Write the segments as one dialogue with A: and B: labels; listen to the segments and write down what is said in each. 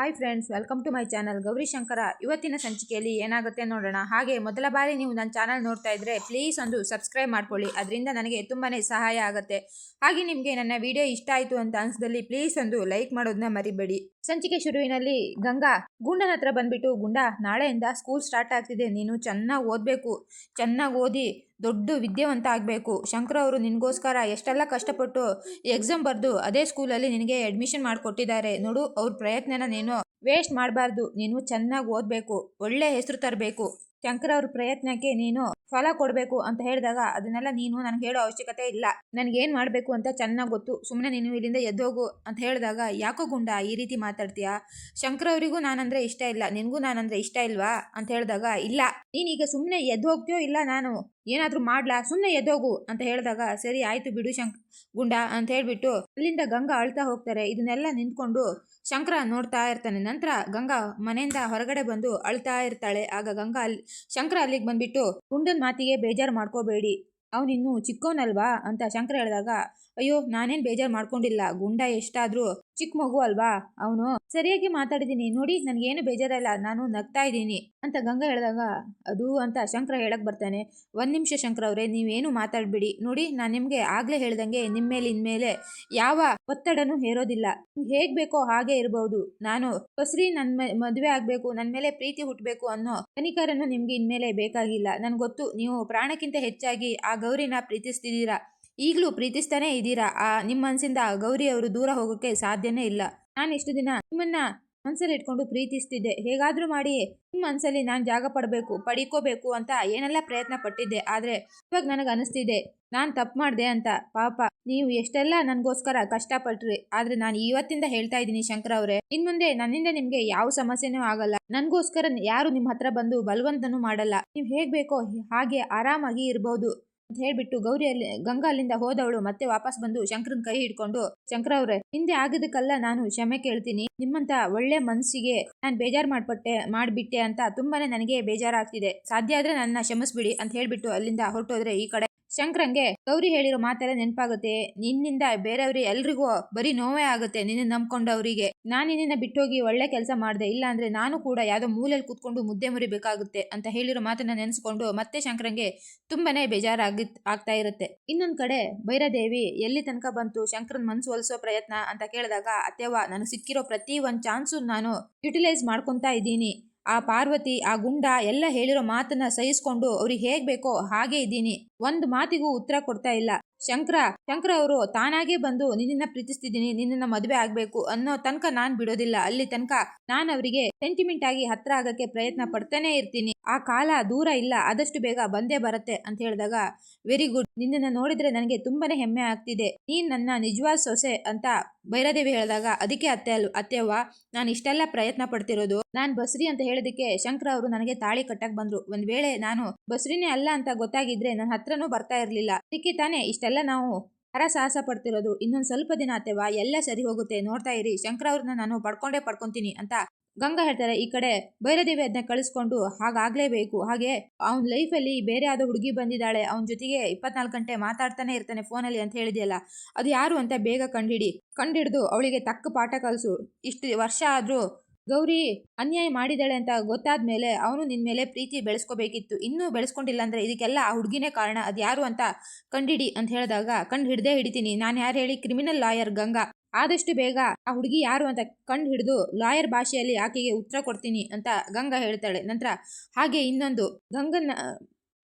A: Hi friends welcome to my channel Gowri Shankara ಇವತ್ತಿನ ಸಂಚಿಕೆಯಲ್ಲಿ ಏನಾಗುತ್ತೆ ನೋಡೋಣ. ಹಾಗೆ ಮೊದಲ ಬಾರಿ ನೀವು ನನ್ನ ಚಾನಲ್ ನೋಡ್ತಾ ಇದ್ರೆ ಪ್ಲೀಸ್ ಒಂದು ಸಬ್ಸ್ಕ್ರೈಬ್ ಮಾಡ್ಕೊಳ್ಳಿ. ಅದರಿಂದ ನನಗೆ ತುಂಬಾ ಸಹಾಯ ಆಗುತ್ತೆ. ಹಾಗೆ ನಿಮಗೆ ನನ್ನ ವಿಡಿಯೋ ಇಷ್ಟ ಆಯಿತು ಅಂತ ಅನ್ಸದಲ್ಲಿ ಪ್ಲೀಸ್ ಒಂದು ಲೈಕ್ ಮಾಡೋದನ್ನ ಮರಿಬೇಡಿ. ಸಂಚಿಕೆ ಶುರುವಿನಲ್ಲಿ, ಗಂಗಾ, ಗುಂಡನ ಹತ್ರ ಬಂದ್ಬಿಟ್ಟು, ಗುಂಡ, ನಾಳೆಯಿಂದ ಸ್ಕೂಲ್ ಸ್ಟಾರ್ಟ್ ಆಗ್ತಿದೆ. ನೀನು ಚೆನ್ನಾಗಿ ಓದಬೇಕು. ಚೆನ್ನಾಗಿ ಓದಿ. ದೊಡ್ಡ ವಿದ್ಯಾವಂತ ಆಗಬೇಕು. ಶಂಕರ ಅವರು ನಿನಗೋಸ್ಕರ ಎಷ್ಟೆಲ್ಲ ಕಷ್ಟಪಟ್ಟು ಎಕ್ಸಾಮ್ ಬರೆದು ಅದೇ ಸ್ಕೂಲಲ್ಲಿ ನಿನಗೆ ಅಡ್ಮಿಷನ್ ಮಾಡಿಕೊಟ್ಟಿದ್ದಾರೆ. ನೋಡು, ಅವ್ರ ಪ್ರಯತ್ನನ ನೀನು ವೇಸ್ಟ್ ಮಾಡಬಾರ್ದು. ನೀನು ಚೆನ್ನಾಗಿ ಓದಬೇಕು. ಒಳ್ಳೆ ಹೆಸರು ತರಬೇಕು. ಶಂಕರ ಅವ್ರ ಪ್ರಯತ್ನಕ್ಕೆ ನೀನು ಫಲ ಕೊಡಬೇಕು ಅಂತ ಹೇಳಿದಾಗ ಅದನ್ನೆಲ್ಲ ನೀನು ನನಗೆ ಹೇಳೋ ಅವಶ್ಯಕತೆ ಇಲ್ಲ. ನನಗೇನು ಮಾಡಬೇಕು ಅಂತ ಚೆನ್ನಾಗಿ ಗೊತ್ತು. ಸುಮ್ಮನೆ ನೀನು ಇಲ್ಲಿಂದ ಎದ್ದೋಗು ಅಂತ ಹೇಳಿದಾಗ, ಯಾಕೋ ಗುಂಡ, ಈ ರೀತಿ ಮಾತಾಡ್ತೀಯಾ? ಶಂಕರ ಅವರಿಗೂ ನಾನಂದ್ರೆ ಇಷ್ಟ ಇಲ್ಲ. ನಿನಗೂ ನಾನಂದ್ರೆ ಇಷ್ಟ ಇಲ್ವಾ? ಅಂತ ಹೇಳಿದಾಗ, ಇಲ್ಲ. ನೀನೀಗ ಸುಮ್ಮನೆ ಎದ್ದು ಹೋಗ್ತೀಯೋ ಇಲ್ಲ ನಾನು? ಏನಾದರೂ ಮಾಡ್ಲಾ? ಸುಮ್ಮನೆ ಎದ್ದೋಗು. ಅಂತ ಹೇಳಿದಾಗ, ಸರಿ, ಆಯಿತು ಬಿಡು ಶಂಕ್ ಗುಂಡ ಅಂತ ಹೇಳ್ಬಿಟ್ಟು ಅಲ್ಲಿಂದ ಗಂಗಾ ಅಳ್ತಾ ಹೋಗ್ತಾರೆ. ಇದನ್ನೆಲ್ಲ ನಿಂತ್ಕೊಂಡು ಶಂಕರ ನೋಡ್ತಾ ಇರ್ತಾನೆ. ನಂತರ ಗಂಗಾ ಮನೆಯಿಂದ ಹೊರಗಡೆ ಬಂದು ಅಳ್ತಾ ಇರ್ತಾಳೆ. ಆಗ ಗಂಗಾ ಅಲ್ಲಿ ಶಂಕರ ಅಲ್ಲಿಗೆ ಬಂದ್ಬಿಟ್ಟು ಗುಂಡನ ಮಾತಿಗೆ ಬೇಜಾರು ಮಾಡ್ಕೋಬೇಡಿ. ಅವನಿನ್ನು ಚಿಕ್ಕೋನಲ್ವಾ ಅಂತ ಶಂಕರ ಹೇಳಿದಾಗ, ಅಯ್ಯೋ, ನಾನೇನು ಬೇಜಾರು ಮಾಡ್ಕೊಂಡಿಲ್ಲ. ಗುಂಡ ಎಷ್ಟಾದ್ರೂ ಚಿಕ್ಕ ಮಗು ಅಲ್ವಾ ಅವನು? ಸರಿಯಾಗಿ ಮಾತಾಡಿದೀನಿ. ನೋಡಿ, ನನಗೇನು ಬೇಜಾರಿಲ್ಲ. ನಾನು ನಗ್ತಾ ಇದ್ದೀನಿ ಅಂತ ಗಂಗಾ ಹೇಳಿದಾಗ, ಅದು ಅಂತ ಶಂಕರ ಹೇಳಕ್ ಬರ್ತಾನೆ. ಒಂದು ನಿಮಿಷ ಶಂಕರ ಅವರೇ, ನೀವೇನು ಮಾತಾಡ್ಬಿಡಿ. ನೋಡಿ, ನಾನು ನಿಮಗೆ ಆಗ್ಲೇ ಹೇಳ್ದಂಗೆ ನಿಮ್ಮ ಮೇಲೆ ಇನ್ಮೇಲೆ ಯಾವ ಒತ್ತಡನೂ ಹೇರೋದಿಲ್ಲ. ಹೇಗ್ ಬೇಕೋ ಹಾಗೆ ಇರಬಹುದು ನಾನು ಕಸರಿ ನನ್ನ ಮದುವೆ ಆಗಬೇಕು ನನ್ನ ಮೇಲೆ ಪ್ರೀತಿ ಹುಟ್ಟಬೇಕು ಅನ್ನೋ ಕನಿಕರನ್ನು ನಿಮ್ಗೆ ಇನ್ಮೇಲೆ ಬೇಕಾಗಿಲ್ಲ. ನನ್ಗೆ ಗೊತ್ತು ನೀವು ಪ್ರಾಣಕ್ಕಿಂತ ಹೆಚ್ಚಾಗಿ ಆ ಗೌರಿನ ಪ್ರೀತಿಸ್ತಿದ್ದೀರಾ. ಈಗಲೂ ಪ್ರೀತಿಸ್ತಾನೇ ಇದ್ದೀರಾ? ಆ, ನಿಮ್ಮ ಮನಸ್ಸಿಂದ ಗೌರಿ ಅವರು ದೂರ ಹೋಗೋಕ್ಕೆ ಸಾಧ್ಯನೇ ಇಲ್ಲ. ನಾನು ಇಷ್ಟು ದಿನ ನಿಮ್ಮನ್ನ ಮನಸ್ಸಲ್ಲಿ ಇಟ್ಕೊಂಡು ಪ್ರೀತಿಸ್ತಿದ್ದೆ. ಹೇಗಾದರೂ ಮಾಡಿ ನಿಮ್ಮ ಮನಸ್ಸಲ್ಲಿ ನಾನು ಜಾಗ ಪಡಬೇಕು, ಪಡಿಕೋಬೇಕು ಅಂತ ಏನೆಲ್ಲ ಪ್ರಯತ್ನ ಪಟ್ಟಿದ್ದೆ. ಆದರೆ ಇವಾಗ ನನಗೆ ಅನಿಸ್ತಿದೆ, ನಾನು ತಪ್ಪು ಮಾಡಿದೆ ಅಂತ. ಪಾಪ, ನೀವು ಎಷ್ಟೆಲ್ಲ ನನಗೋಸ್ಕರ ಕಷ್ಟಪಟ್ರಿ. ಆದರೆ ನಾನು ಇವತ್ತಿಂದ ಹೇಳ್ತಾ ಇದ್ದೀನಿ ಶಂಕರ ಅವರೇ ಇನ್ನು ಮುಂದೆ ನನ್ನಿಂದ ನಿಮಗೆ ಯಾವ ಸಮಸ್ಯೆನೂ ಆಗಲ್ಲ. ನನಗೋಸ್ಕರ ಯಾರು ನಿಮ್ಮ ಹತ್ರ ಬಂದು ಬಲವಂತನೂ ಮಾಡಲ್ಲ. ನೀವು ಹೇಗೆ ಬೇಕೋ ಹಾಗೆ ಆರಾಮಾಗಿ ಇರ್ಬೋದು. ಅಂತ ಹೇಳ್ಬಿಟ್ಟು ಗೌರಿ ಅಲ್ಲಿ, ಗಂಗಾ ಅಲ್ಲಿಂದ ಹೋದವಳು. ಮತ್ತೆ ವಾಪಸ್ ಬಂದು ಶಂಕರನ್ ಕೈ ಹಿಡ್ಕೊಂಡು, ಶಂಕರ ಅವ್ರೆ, ಹಿಂದೆ ಆಗದಕ್ಕಲ್ಲ ನಾನು ಕ್ಷಮೆ ಕೇಳ್ತೀನಿ. ನಿಮ್ಮಂತ ಒಳ್ಳೆ ಮನಸ್ಸಿಗೆ ನಾನು ಬೇಜಾರ್ ಮಾಡ್ಪಟ್ಟೆ, ಮಾಡ್ಬಿಟ್ಟೆ ಅಂತ ತುಂಬಾನೇ ನನಗೆ ಬೇಜಾರಾಗ್ತಿದೆ. ಸಾಧ್ಯ ಆದ್ರೆ ನನ್ನ ಕ್ಷಮಿಸ್ಬಿಡಿ ಅಂತ ಹೇಳ್ಬಿಟ್ಟು ಅಲ್ಲಿಂದ ಹೊರಟೋದ್ರೆ ಈ ಕಡೆ. ಶಂಕರಂಗೆ, ಗೌರಿ ಹೇಳಿರೋ ಮಾತೆಲ್ಲ ನೆನಪಾಗುತ್ತೆ. ನಿನ್ನಿಂದ ಬೇರೆಯವ್ರಿಗೆ ಎಲ್ರಿಗೂ ಬರೀ ನೋವೇ ಆಗುತ್ತೆ. ನಿನ್ನ ನಂಬ್ಕೊಂಡವರಿಗೆ ನಾನು ನಿನ್ನ ಬಿಟ್ಟೋಗಿ ಒಳ್ಳೆ ಕೆಲಸ ಮಾಡಿದೆ. ಇಲ್ಲ ಅಂದ್ರೆ ನಾನು ಕೂಡ ಯಾವುದೋ ಮೂಲೆಯಲ್ಲಿ ಕೂತ್ಕೊಂಡು ಮುದ್ದೆ ಮುರಿಬೇಕಾಗುತ್ತೆ ಅಂತ ಹೇಳಿರೋ ಮಾತನ್ನ ನೆನೆಸ್ಕೊಂಡು ಮತ್ತೆ ಶಂಕರಂಗೆ ತುಂಬಾನೇ ಬೇಜಾರಾಗಿ ಆಗ್ತಾ ಇರುತ್ತೆ. ಇನ್ನೊಂದ್ ಕಡೆ ಭೈರದೇವಿ ಎಲ್ಲಿ ತನಕ ಬಂತು, ಶಂಕರನ್ ಮನ್ಸು ಒಲಿಸೋ ಪ್ರಯತ್ನ ಅಂತ ಕೇಳಿದಾಗ ಅತ್ಯವ ನಾನು ಸಿಕ್ಕಿರೋ ಪ್ರತಿ ಒಂದ್ ಚಾನ್ಸು ನಾನು ಯುಟಿಲೈಸ್ ಮಾಡ್ಕೊಂತಾ ಇದ್ದೀನಿ. ಆ ಪಾರ್ವತಿ, ಆ ಗುಂಡ ಎಲ್ಲ ಹೇಳಿರೋ ಮಾತನ್ನ ಸಹಿಸ್ಕೊಂಡು, ಅವ್ರಿಗೆ ಹೇಗ್ ಬೇಕೋ ಹಾಗೆ ಇದ್ದೀನಿ. ಒಂದು ಮಾತಿಗೂ ಉತ್ತರ ಕೊಡ್ತಾ ಇಲ್ಲ. ಶಂಕರ ಶಂಕರ ಅವರು, ತಾನಾಗೆ ಬಂದು ನಿನ್ನ ಪ್ರೀತಿಸ್ತಿದ್ದೀನಿ ನಿನ್ನ ಮದುವೆ ಆಗ್ಬೇಕು ಅನ್ನೋ ತನಕ ನಾನ್ ಬಿಡೋದಿಲ್ಲ. ಅಲ್ಲಿ ತನಕ ನಾನ್ ಅವರಿಗೆ ಸೆಂಟಿಮೆಂಟ್ ಆಗಿ ಹತ್ರ ಆಗಕ್ಕೆ ಪ್ರಯತ್ನ ಪಡ್ತಾನೆ ಇರ್ತೀನಿ. ಆ ಕಾಲ ದೂರ ಇಲ್ಲ, ಆದಷ್ಟು ಬೇಗ ಬಂದೇ ಬರುತ್ತೆ ಅಂತ ಹೇಳಿದಾಗ ವೆರಿ ಗುಡ್ ನಿನ್ನನ್ನ ನೋಡಿದ್ರೆ ನನಗೆ ತುಂಬಾನೇ ಹೆಮ್ಮೆ ಆಗ್ತಿದೆ. ನೀನ್ ನನ್ನ ನಿಜವಾದ ಸೊಸೆ ಅಂತ ಭೈರದೇವಿ ಹೇಳಿದಾಗ, ಅದಕ್ಕೆ ಅತ್ತೆ ಅಲ್ ಅತ್ತೆವ್ವ ನಾನು ಇಷ್ಟೆಲ್ಲ ಪ್ರಯತ್ನ ಪಡ್ತಿರೋದು. ನಾನ್ ಬಸ್ರಿ ಅಂತ ಹೇಳೋದಕ್ಕೆ ಶಂಕರ ಅವರು ನನಗೆ ತಾಳಿ ಕಟ್ಟಕ್ ಬಂದ್ರು. ಒಂದ್ ವೇಳೆ ನಾನು ಬಸ್ರಿನೇ ಅಲ್ಲ ಅಂತ ಗೊತ್ತಾಗಿದ್ರೆ ನನ್ನ ಹತ್ರನೂ ಬರ್ತಾ ಇರ್ಲಿಲ್ಲ. ಅದಕ್ಕೆ ತಾನೇ ಇಷ್ಟೆಲ್ಲ ನಾವು ಹರಸಾಹಸ ಪಡ್ತಿರೋದು. ಇನ್ನೊಂದು ಸ್ವಲ್ಪ ದಿನ ಅತ್ತೆವಾ ಎಲ್ಲ ಸರಿ ಹೋಗುತ್ತೆ. ನೋಡ್ತಾ ಇರಿ. ಶಂಕರ ಅವ್ರನ್ನ ನಾನು ಪಡ್ಕೊಂಡೇ ಪಡ್ಕೊಂತೀನಿ ಅಂತ ಗಂಗಾ ಹೇಳ್ತಾರೆ. ಈ ಕಡೆ ಭೈರದೇವಿ ಅದನ್ನ ಕಳಿಸ್ಕೊಂಡು ಹಾಗಾಗ್ಲೇಬೇಕು. ಹಾಗೆ ಅವ್ನ ಲೈಫಲ್ಲಿ ಬೇರೆ ಯಾವ್ದೋ ಹುಡುಗಿ ಬಂದಿದ್ದಾಳೆ. ಅವನ ಜೊತೆಗೆ ಇಪ್ಪತ್ನಾಲ್ಕು ಗಂಟೆ ಮಾತಾಡ್ತಾನೆ ಇರ್ತಾನೆ ಫೋನಲ್ಲಿ ಅಂತ ಹೇಳಿದೆಯಲ್ಲ. ಅದು ಯಾರು ಅಂತ ಬೇಗ ಕಂಡಿಡಿ ಕಂಡಿಡ್ದು ಅವಳಿಗೆ ತಕ್ಕ ಪಾಠ ಕಲಿಸು. ಇಷ್ಟು ವರ್ಷ ಆದ್ರೂ ಗೌರಿ ಅನ್ಯಾಯ ಮಾಡಿದಾಳೆ ಅಂತ ಗೊತ್ತಾದ ಮೇಲೆ ಅವನು ನಿನ್ನ ಮೇಲೆ ಪ್ರೀತಿ ಬೆಳೆಸ್ಕೋಬೇಕಿತ್ತು. ಇನ್ನೂ ಬೆಳೆಸ್ಕೊಂಡಿಲ್ಲ ಅಂದ್ರೆ ಇದಕ್ಕೆಲ್ಲ ಆ ಹುಡುಗಿನೇ ಕಾರಣ. ಅದು ಯಾರು ಅಂತ ಕಂಡಿಡಿ ಅಂತ ಹೇಳಿದಾಗ, ಕಂಡು ಹಿಡ್ದೇ ಹಿಡಿತೀನಿ. ನಾನು ಯಾರು ಹೇಳಿ? Criminal lawyer Ganga. ಆದಷ್ಟು ಬೇಗ ಆ ಹುಡುಗಿ ಯಾರು ಅಂತ ಕಂಡು ಹಿಡಿದು ಲಾಯರ್ ಭಾಷೆಯಲ್ಲಿ ಆಕೆಗೆ ಉತ್ತರ ಕೊಡ್ತೀನಿ ಅಂತ ಗಂಗಾ ಹೇಳ್ತಾಳೆ. ನಂತರ, ಹಾಗೆ ಇನ್ನೊಂದು. ಗಂಗನ್ನ,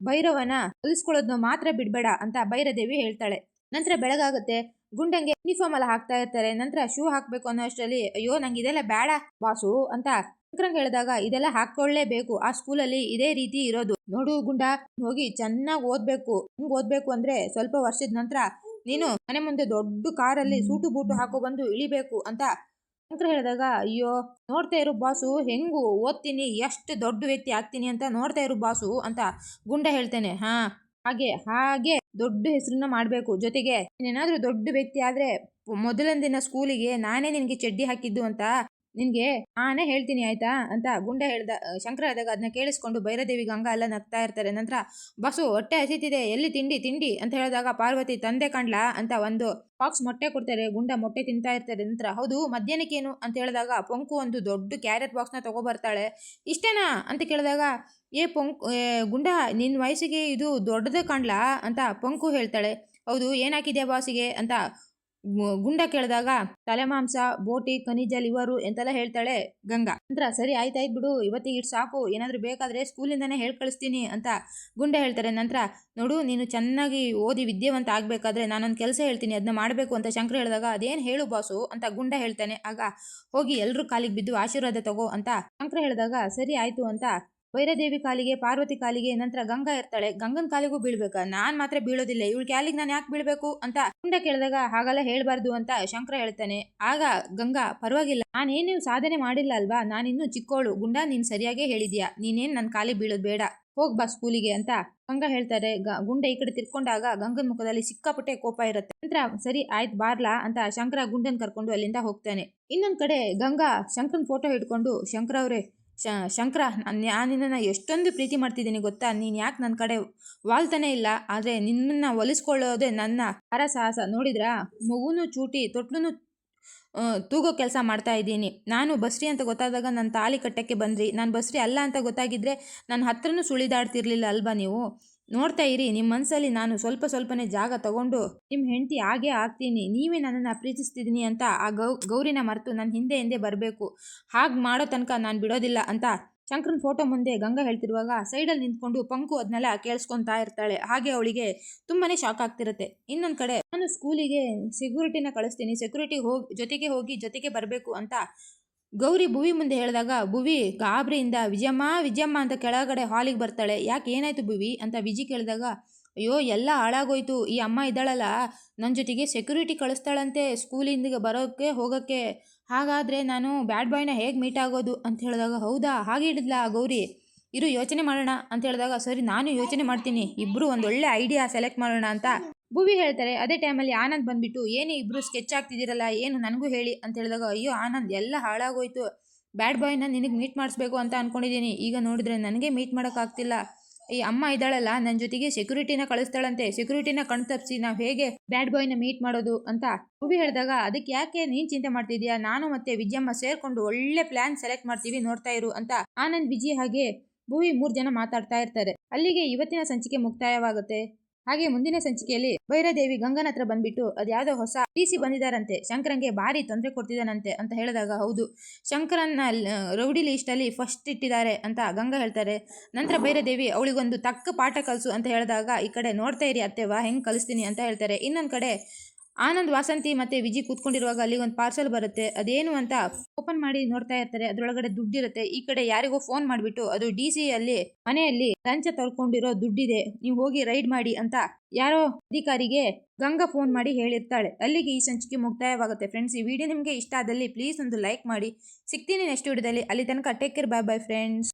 A: ಭೈರವನ ಕಲಿಸ್ಕೊಳ್ಳೋದನ್ನ ಮಾತ್ರ ಬಿಡಬೇಡ ಅಂತ ಭೈರದೇವಿ ಹೇಳ್ತಾಳೆ. ನಂತರ ಬೆಳಗಾಗುತ್ತೆ. ಗುಂಡಂಗೆ ಯೂನಿಫಾರ್ಮ್ ಎಲ್ಲ ಹಾಕ್ತಾ ಇರ್ತಾರೆ. ನಂತರ ಶೂ ಹಾಕ್ಬೇಕು ಅನ್ನೋ ಅಷ್ಟರಲ್ಲಿ ಅಯ್ಯೋ, ನಂಗೆ ಇದೆಲ್ಲ ಬೇಡ ಬಾಸು ಅಂತ ಶಂಕರಂಗ್ ಹೇಳಿದಾಗ, ಇದೆಲ್ಲ ಹಾಕೊಳ್ಳೇಬೇಕು ಆ ಸ್ಕೂಲಲ್ಲಿ ಇದೇ ರೀತಿ ಇರೋದು. ನೋಡು ಗುಂಡ, ಹೋಗಿ ಚೆನ್ನಾಗಿ ಓದ್ಬೇಕು. ಹಿಂಗ್ ಓದ್ಬೇಕು ಅಂದ್ರೆ ಸ್ವಲ್ಪ ವರ್ಷದ ನಂತರ ನೀನು ಮನೆ ಮುಂದೆ ದೊಡ್ಡ ಕಾರಲ್ಲಿ ಸೂಟು ಬೂಟು ಹಾಕೋ ಬಂದು ಇಳಿಬೇಕು ಅಂತ ಶಂಕರ್ ಹೇಳಿದಾಗ, ಅಯ್ಯೋ, ನೋಡ್ತಾ ಇರು ಬಾಸು, ಹೆಂಗು ಓದ್ತೀನಿ, ಎಷ್ಟು ದೊಡ್ಡ ವ್ಯಕ್ತಿ ಆಗ್ತೀನಿ ಅಂತ ನೋಡ್ತಾ ಇರು ಬಾಸು ಅಂತ ಗುಂಡ ಹೇಳ್ತೇನೆ. ಹಾ, ಹಾಗೆ ಹಾಗೆ. ದೊಡ್ಡ ಹೆಸರನ್ನ ಮಾಡಬೇಕು. ಜೊತೆಗೆ ನೀನೇನಾದರೂ ದೊಡ್ಡ ವ್ಯಕ್ತಿ ಆದ್ರೆ ಮೊದಲನೇ ದಿನ ಸ್ಕೂಲಿಗೆ ನಾನೇ ನಿನಗೆ ಚಡ್ಡಿ ಹಾಕಿದ್ದು ಅಂತ ನಿನ್ಗೆ ಆನೆ ಹೇಳ್ತೀನಿ ಆಯ್ತಾ ಅಂತ ಗುಂಡ ಹೇಳ್ದ ಶಂಕರ ಆದಾಗ ಅದನ್ನ ಕೇಳಿಸ್ಕೊಂಡು ಭೈರದೇವಿ ಗಂಗಾ ಎಲ್ಲ ನಗ್ತಾ ಇರ್ತಾರೆ. ನಂತರ, ಬಸ್ಸು ಹೊಟ್ಟೆ ಹಸಿತಿದೆ, ಎಲ್ಲಿ ತಿಂಡಿ ತಿಂಡಿ? ಅಂತ ಹೇಳಿದಾಗ, ಪಾರ್ವತಿ, ತಂದೆ ಕಾಣ್ಲಾ? ಅಂತ ಒಂದು ಬಾಕ್ಸ್ ಮೊಟ್ಟೆ ಕೊಡ್ತಾರೆ, ಗುಂಡ ಮೊಟ್ಟೆ ತಿಂತಾ ಇರ್ತಾರೆ. ನಂತರ, ಹೌದು, ಮಧ್ಯಾಹ್ನಕ್ಕೇನು? ಅಂತ ಹೇಳಿದಾಗ, ಪೊಂಕು ಒಂದು ದೊಡ್ಡ ಕ್ಯಾರೆಟ್ ಬಾಕ್ಸ್ನ ತಗೊಬರ್ತಾಳೆ. ಇಷ್ಟೇನಾ? ಅಂತ ಕೇಳಿದಾಗ, ಏ ಪೊಂಕು ಗುಂಡ ನಿನ್ನ ವಯಸ್ಸಿಗೆ ಇದು ದೊಡ್ಡದ ಕಾಣ್ಲಾ? ಅಂತ ಪೊಂಕು ಹೇಳ್ತಾಳೆ. ಹೌದು ಏನಾಕಿದೆಯಾ ಬಾಸಿಗೆ ಅಂತ ಗುಂಡ ಕೇಳಿದಾಗ ತಲೆಮಾಂಸ ಬೋಟಿ, ಖನಿಜ, ಲಿವರು ಎಂತೆಲ್ಲ ಹೇಳ್ತಾಳೆ ಗಂಗಾ. ನಂತರ, ಸರಿ ಆಯ್ತಾಯ್ತು ಬಿಡು, ಇವತ್ತಿಗೆ ಇಟ್ಟು ಸಾಕು, ಏನಾದರೂ ಬೇಕಾದರೆ ಸ್ಕೂಲಿಂದನೇ ಹೇಳಿ ಕಳಿಸ್ತೀನಿ ಅಂತ ಗುಂಡ ಹೇಳ್ತಾರೆ. ನಂತರ, ನೋಡು, ನೀನು ಚೆನ್ನಾಗಿ ಓದಿ ವಿದ್ಯಾವಂತ ಆಗಬೇಕಾದ್ರೆ ನಾನೊಂದು ಕೆಲಸ ಹೇಳ್ತೀನಿ ಅದನ್ನ ಮಾಡಬೇಕು ಅಂತ ಶಂಕರ್ ಹೇಳಿದಾಗ, ಅದೇನು ಹೇಳು ಬಾಸು ಅಂತ ಗುಂಡ ಹೇಳ್ತಾನೆ. ಆಗ, ಹೋಗಿ ಎಲ್ಲರೂ ಕಾಲಿಗೆ ಬಿದ್ದು ಆಶೀರ್ವಾದ ತಗೋ ಅಂತ ಶಂಕರ್ ಹೇಳಿದಾಗ, ಸರಿ, ಆಯ್ತು ಅಂತ ಭೈರದೇವಿ ಕಾಲಿಗೆ, ಪಾರ್ವತಿ ಕಾಲಿಗೆ, ನಂತರ ಗಂಗಾ ಇರ್ತಾಳೆ. ಗಂಗನ್ ಕಾಲಿಗೂ ಬೀಳ್ಬೇಕಾ? ನಾನ್ ಮಾತ್ರ ಬೀಳೋದಿಲ್ಲ. ಇವಳು ಕಾಲಿಗೆ ನಾನು ಯಾಕೆ ಬೀಳ್ಬೇಕು ಅಂತ ಗುಂಡ ಕೇಳಿದಾಗ ಹಾಗೆಲ್ಲ ಹೇಳ್ಬಾರ್ದು ಅಂತ ಶಂಕರ ಹೇಳ್ತಾನೆ. ಆಗ ಗಂಗಾ, ಪರವಾಗಿಲ್ಲ. ನಾನೇನು ಸಾಧನೆ ಮಾಡಿಲ್ಲ ಅಲ್ವಾ? ನಾನಿನ್ನು ಚಿಕ್ಕೋಳು. ಗುಂಡ, ನೀನ್ ಸರಿಯಾಗೇ ಹೇಳಿದ್ಯಾ? ನೀನೇನ್ ನನ್ನ ಕಾಲಿ ಬೀಳೋದು ಬೇಡ? ಹೋಗ್ ಬಾ ಸ್ಕೂಲಿಗೆ ಅಂತ ಗಂಗಾ ಹೇಳ್ತಾರೆ. ಗುಂಡ ಈ ಕಡೆ ತಿರ್ಕೊಂಡಾಗ ಗಂಗನ್ ಮುಖದಲ್ಲಿ ಸಿಕ್ಕಾಪಟ್ಟೆ ಕೋಪ ಇರುತ್ತೆ. ನಂತರ ಸರಿ, ಆಯ್ತು, ಬಾರ್ಲಾ ಅಂತ ಶಂಕರ ಗುಂಡನ್ ಕರ್ಕೊಂಡು ಅಲ್ಲಿಂದ ಹೋಗ್ತಾನೆ. ಇನ್ನೊಂದ್ ಕಡೆ ಗಂಗಾ ಶಂಕರನ್ ಫೋಟೋ ಹಿಡ್ಕೊಂಡು ಶಂಕರ ಅವರೇ ಶ, ಶಂಕರ ನಾನು ನಿನ್ನನ್ನು ಎಷ್ಟೊಂದು ಪ್ರೀತಿ ಮಾಡ್ತಿದ್ದೀನಿ ಗೊತ್ತಾ? ನೀನು ಯಾಕೆ ನನ್ನ ಕಡೆ ವಾಲ್ತಾನೆ ಇಲ್ಲ? ಆದರೆ ನಿನ್ನನ್ನು ಒಲಿಸ್ಕೊಳ್ಳೋದೇ ನನ್ನ ಹರ ಸಾಹಸ. ನೋಡಿದ್ರಾ? ಮಗುನು ಚೂಟಿ ತೊಟ್ಲೂ ತೂಗೋ ಕೆಲಸ ಮಾಡ್ತಾ ಇದ್ದೀನಿ. ನಾನು ಬಸ್ರಿ ಅಂತ ಗೊತ್ತಾದಾಗ ನನ್ನ ತಾಲಿ ಕಟ್ಟಕ್ಕೆ ಬಂದ್ರಿ. ನಾನು ಬಸ್ರಿ ಅಲ್ಲ ಅಂತ ಗೊತ್ತಾಗಿದ್ರೆ ನನ್ನ ಹತ್ರನೂ ಸುಳಿದಾಡ್ತಿರ್ಲಿಲ್ಲ ಅಲ್ವಾ ನೀವು? ನೋಡ್ತಾ ಇರಿ ನಿಮ್ಮ ಮನಸ್ಸಲ್ಲಿ ನಾನು ಸ್ವಲ್ಪ ಸ್ವಲ್ಪನೇ ಜಾಗ ತಗೊಂಡು ನಿಮ್ಮ ಹೆಂಡತಿ ಹಾಗೆ ಆಗ್ತೀನಿ, ನೀವೇ ನನ್ನನ್ನು ಪ್ರೀತಿಸ್ತಿದ್ದೀನಿ ಅಂತ ಆ ಗೌ, ಗೌರಿನ ಮರೆತು ನನ್ನ ಹಿಂದೆ ಹಿಂದೆ ಬರಬೇಕು. ಹಾಗೆ ಮಾಡೋ ತನಕ ನಾನು ಬಿಡೋದಿಲ್ಲ ಅಂತ ಶಂಕರನ್ ಫೋಟೋ ಮುಂದೆ ಗಂಗಾ ಹೇಳ್ತಿರುವಾಗ ಸೈಡಲ್ಲಿ ನಿಂತ್ಕೊಂಡು ಪಂಕು ಅದನ್ನೆಲ್ಲ ಕೇಳಿಸ್ಕೊತಾ ಇರ್ತಾಳೆ. ಹಾಗೆ ಅವಳಿಗೆ ತುಂಬಾನೇ ಶಾಕ್ ಆಗ್ತಿರುತ್ತೆ. ಇನ್ನೊಂದು ಕಡೆ, ನಾನು ಸ್ಕೂಲಿಗೆ ಸೆಕ್ಯೂರಿಟಿನ ಕಳಿಸ್ತೀನಿ ಸೆಕ್ಯೂರಿಟಿ ಹೋಗಿ, ಜೊತೆಗೆ ಹೋಗಿ ಜೊತೆಗೆ ಬರಬೇಕು ಅಂತ ಗೌರಿ ಭುವಿ ಮುಂದೆ ಹೇಳಿದಾಗ, ಭುವಿ, ಗಾಬರಿಯಿಂದ ವಿಜಯಮ್ಮ ವಿಜಯಮ್ಮ ಅಂತ ಕೆಳಗಡೆ ಹಾಲಿಗೆ ಬರ್ತಾಳೆ. ಯಾಕೆ ಏನಾಯ್ತು ಭುವಿ? ಅಂತ ವಿಜಿ ಕೇಳಿದಾಗ, ಅಯ್ಯೋ, ಎಲ್ಲ ಹಾಳಾಗೋಯ್ತು. ಈ ಅಮ್ಮ ಇದ್ದಾಳಲ್ಲ. ನನ್ನ ಜೊತೆಗೆ ಸೆಕ್ಯೂರಿಟಿ ಕಳಿಸ್ತಾಳಂತೆ ಸ್ಕೂಲಿಂದ ಬರೋಕ್ಕೆ ಹೋಗೋಕ್ಕೆ ಹಾಗಾದರೆ ನಾನು ಬ್ಯಾಡ್ ಬಾಯ್ನ ಹೇಗೆ ಮೀಟ್ ಆಗೋದು? ಅಂತ ಹೇಳಿದಾಗ, ಹೌದಾ, ಹಾಗೆ ಹಿಡಿದ್ಲಾ ಗೌರಿ. ಇರು ಯೋಚನೆ ಮಾಡೋಣ. ಅಂತ ಹೇಳಿದಾಗ, ಸರಿ, ನಾನು ಯೋಚನೆ ಮಾಡ್ತೀನಿ. ಇಬ್ಬರು ಒಂದೊಳ್ಳೆ ಐಡಿಯಾ ಸೆಲೆಕ್ಟ್ ಮಾಡೋಣ ಅಂತ. ಭುವಿ ಹೇಳ್ತಾರೆ, ಅದೇ ಟೈಮಲ್ಲಿ ಆನಂದ್ ಬಂದ್ಬಿಟ್ಟು, ಏನೇ ಇಬ್ರು ಸ್ಕೆಚ್ ಆಗ್ತಿದ್ದೀರಲ್ಲ, ಏನು ನನಗೂ ಹೇಳಿ ಅಂತ ಹೇಳಿದಾಗ, ಅಯ್ಯೋ, ಆನಂದ್, ಎಲ್ಲ ಹಾಳಾಗೋಯ್ತು. ಬ್ಯಾಡ್ ಬಾಯ್ನ ನಿನಗೆ ಮೀಟ್ ಮಾಡಿಸ್ಬೇಕು ಅಂತ ಅಂದ್ಕೊಂಡಿದ್ದೀನಿ ಈಗ ನೋಡಿದ್ರೆ ನನಗೆ ಮೀಟ್ ಮಾಡೋಕ್ಕಾಗ್ತಿಲ್ಲ ಈ ಅಮ್ಮ ಇದ್ದಾಳಲ್ಲ ನನ್ನ ಜೊತೆಗೆ ಸೆಕ್ಯೂರಿಟಿನ ಕಳಿಸ್ತಾಳಂತೆ. ಸೆಕ್ಯೂರಿಟಿನ ಕಣ್ತಪ್ಸಿ ನಾವು ಹೇಗೆ ಬ್ಯಾಡ್ ಬಾಯ್ನ ಮೀಟ್ ಮಾಡೋದು? ಅಂತ ಭುವಿ ಹೇಳಿದಾಗ, ಅದಕ್ಕೆ ಯಾಕೆ ನೀನು ಚಿಂತೆ ಮಾಡ್ತಿದ್ಯಾ? ನಾನು ಮತ್ತೆ ವಿಜಯಮ್ಮ ಸೇರ್ಕೊಂಡು ಒಳ್ಳೆ ಪ್ಲಾನ್ ಸೆಲೆಕ್ಟ್ ಮಾಡ್ತೀವಿ, ನೋಡ್ತಾ ಇರು ಅಂತ ಆನಂದ್ ವಿಜಿ ಹಾಗೆ ಭುವಿ ಮೂರು ಜನ ಮಾತಾಡ್ತಾ ಇರ್ತಾರೆ. ಅಲ್ಲಿಗೆ ಇವತ್ತಿನ ಸಂಚಿಕೆ ಮುಕ್ತಾಯವಾಗುತ್ತೆ. ಹಾಗೆ ಮುಂದಿನ ಸಂಚಿಕೆಯಲ್ಲಿ ಭೈರದೇವಿ ಗಂಗನ ಹತ್ರ ಬಂದ್ಬಿಟ್ಟು ಅದ್ಯಾವುದೋ ಹೊಸ ಟಿ ಸಿ ಬಂದಿದ್ದಾರಂತೆ. ಶಂಕರಂಗೆ ಭಾರಿ ತೊಂದರೆ ಕೊಡ್ತಿದ್ದಾನಂತೆ ಅಂತ ಹೇಳಿದಾಗ ಹೌದು. ಶಂಕರನ್ನ ರೌಡಿ ರೌಡಿ ಲಿಸ್ಟಲ್ಲಿ ಫಸ್ಟ್ ಇಟ್ಟಿದ್ದಾರೆ ಅಂತ ಗಂಗಾ ಹೇಳ್ತಾರೆ. ನಂತರ ಭೈರದೇವಿ ಅವಳಿಗೊಂದು ತಕ್ಕ ಪಾಠ ಕಲಿಸು ಅಂತ ಹೇಳಿದಾಗ, ಈ ಕಡೆ ನೋಡ್ತಾ ಇರಿ ಅತ್ತೆವಾ ಹೆಂಗೆ ಕಲಿಸ್ತೀನಿ? ಅಂತ ಹೇಳ್ತಾರೆ. ಇನ್ನೊಂದು ಕಡೆ ಆನಂದ್ ವಾಸಂತಿ ಮತ್ತೆ ವಿಜಿ ಕೂತ್ಕೊಂಡಿರುವಾಗ ಅಲ್ಲಿಗೆ ಒಂದು ಪಾರ್ಸಲ್ ಬರುತ್ತೆ. ಅದೇನು ಅಂತ ಓಪನ್ ಮಾಡಿ ನೋಡ್ತಾ ಇರ್ತಾರೆ. ಅದರೊಳಗಡೆ ದುಡ್ಡಿರುತ್ತೆ. ಈ ಕಡೆ ಯಾರಿಗೋ ಫೋನ್ ಮಾಡಿಬಿಟ್ಟು ಅದು ಡಿ ಸಿ ಅಲ್ಲಿ ಮನೆಯಲ್ಲಿ ಲಂಚ ತರ್ಕೊಂಡಿರೋ ದುಡ್ಡಿದೆ. ನೀವು ಹೋಗಿ ರೈಡ್ ಮಾಡಿ ಅಂತ ಯಾರೋ ಅಧಿಕಾರಿಗೆ ಗಂಗಾ ಫೋನ್ ಮಾಡಿ ಹೇಳಿರ್ತಾಳೆ. ಅಲ್ಲಿಗೆ ಈ ಸಂಚಿಕೆ ಮುಕ್ತಾಯವಾಗುತ್ತೆ. ಫ್ರೆಂಡ್ಸ್ ಈ ವಿಡಿಯೋ ನಿಮಗೆ ಇಷ್ಟ ಆದಲ್ಲಿ ಪ್ಲೀಸ್ ಒಂದು ಲೈಕ್ ಮಾಡಿ. ಸಿಗ್ತೀನಿ ನೆಕ್ಸ್ಟ್ ವಿಡಿಯೋದಲ್ಲಿ ಅಲ್ಲಿ ತನಕ take care bye bye friends